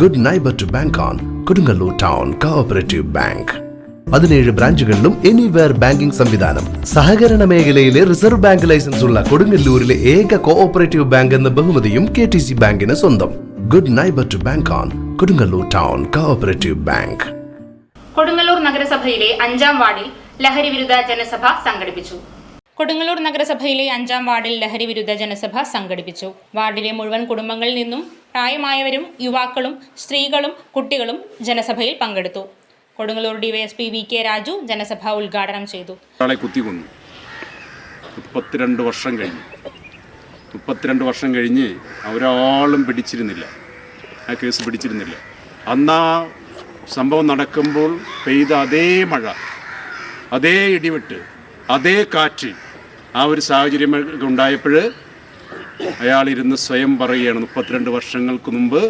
Good neighbour to bank on Kodungallur town cooperative bank പതിനേഴ് ബ്രാഞ്ചുകളിലും anywhere banking സംവിധാനം. സഹകരണ മേഖലയിലെ റിസർവ് ബാങ്ക് ലൈസൻസ് ഉള്ള കൊടുങ്ങല്ലൂരിലെ ഏക കോഓപ്പറേറ്റീവ് ബാങ്ക് എന്ന ബഹുമതിയും കെ ടി സി ബാങ്കിന് സ്വന്തം. Good neighbour to bank on Kodungallur town cooperative bank Kodungallur നഗരസഭയിലെ അഞ്ചാം വാർഡിൽ ലഹരി വിരുദ്ധ ജനസഭ സംഘടിപ്പിച്ചു. കൊടുങ്ങല്ലൂർ നഗരസഭയിലെ അഞ്ചാം വാർഡിൽ ലഹരി വിരുദ്ധ ജനസഭ സംഘടിപ്പിച്ചു. വാർഡിലെ മുഴുവൻ കുടുംബങ്ങളിൽ നിന്നും പ്രായമായവരും യുവാക്കളും സ്ത്രീകളും കുട്ടികളും ജനസഭയിൽ പങ്കെടുത്തു. Kodungallur DYSP V K Raju ജനസഭ ഉദ്ഘാടനം ചെയ്തു. ഒരാളെ കുത്തിക്കൊന്നു. മുപ്പത്തിരണ്ട് വർഷം കഴിഞ്ഞു. മുപ്പത്തിരണ്ട് വർഷം കഴിഞ്ഞ് ഒരാളും പിടിച്ചിരുന്നില്ല. ആ കേസ് പിടിച്ചിരുന്നില്ല. അന്ന് ആ സംഭവം നടക്കുമ്പോൾ പെയ്ത അതേ മഴ അതേ ഇടിവെട്ട് അതേ കാറ്റ് ആ ഒരു സാഹചര്യം ഉണ്ടായപ്പോൾ അയാളിരുന്ന് സ്വയം പറയുകയാണ് മുപ്പത്തിരണ്ട് വർഷങ്ങൾക്ക് മുമ്പ്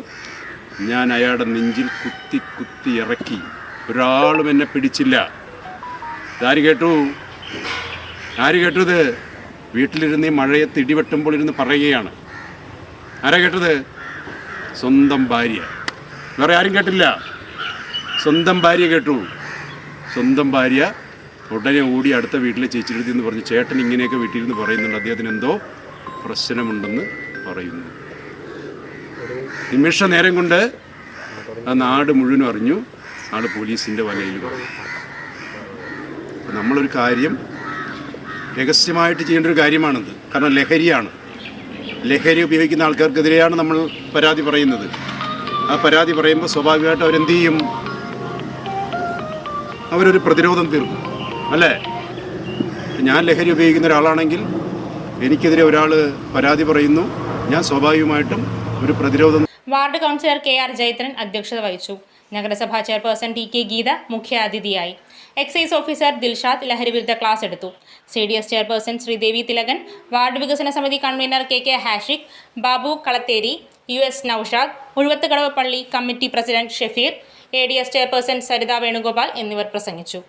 ഞാൻ അയാളുടെ നെഞ്ചിൽ കുത്തി കുത്തി ഇറക്കി. ഒരാളും എന്നെ പിടിച്ചില്ല. ഇതാര് കേട്ടു? ആര് കേട്ടത് വീട്ടിലിരുന്ന് ഈ മഴയത്ത് ഇടിവെട്ടുമ്പോൾ ഇരുന്ന് പറയുകയാണ്. ആരാ കേട്ടത്? സ്വന്തം ഭാര്യ. വേറെ ആരും കേട്ടില്ല. സ്വന്തം ഭാര്യ കേട്ടു. സ്വന്തം ഭാര്യ ഉടനെ ഓടി അടുത്ത വീട്ടിലെ ചേച്ചിരുത്തി എന്ന് പറഞ്ഞു ചേട്ടൻ ഇങ്ങനെയൊക്കെ വീട്ടിലിരുന്ന് പറയുന്നുണ്ട്. അദ്ദേഹത്തിന് എന്തോ പ്രശ്നമുണ്ടെന്ന് പറയുന്നു. നിമിഷ നേരം കൊണ്ട് ആ നാട് മുഴുവനും അറിഞ്ഞു. ആൾ പോലീസിന്റെ അപ്പോൾ നമ്മളൊരു കാര്യം രഹസ്യമായിട്ട് ചെയ്യേണ്ട ഒരു കാര്യമാണിത്. കാരണം ലഹരിയാണ്. ലഹരി ഉപയോഗിക്കുന്ന ആൾക്കാർക്കെതിരെയാണ് നമ്മൾ പരാതി പറയുന്നത്. ആ പരാതി പറയുമ്പോൾ സ്വാഭാവികമായിട്ട് അവരെന്ത് ചെയ്യും അവരൊരു പ്രതിരോധം തീർക്കും. അല്ലേ? ഞാൻ ലഹരി ഉപയോഗിക്കുന്ന ഒരാളാണെങ്കിൽ എനിക്കെതിരെ ഒരാൾ പരാതി പറയുന്നു. ഞാൻ സ്വാഭാവികമായിട്ടും ഒരു പ്രതിരോധം ward councillor K R Jayathran അധ്യക്ഷത വഹിച്ചു. നഗരസഭാ ചെയർപേഴ്സൺ ടി കെ ഗീത മുഖ്യാതിഥിയായി. എക്സൈസ് ഓഫീസർ ദിൽഷാദ് ലഹരിവിരുദ്ധ ക്ലാസ് എടുത്തു. C D S chairperson Sreedevi Thilakan ward വികസന സമിതി convener K K Hashik Babu Kalatheri U S Noushad Uzhuvathukadavu പള്ളി committee president Shefeer A D S chairperson Saritha Venugopal എന്നിവർ പ്രസംഗിച്ചു.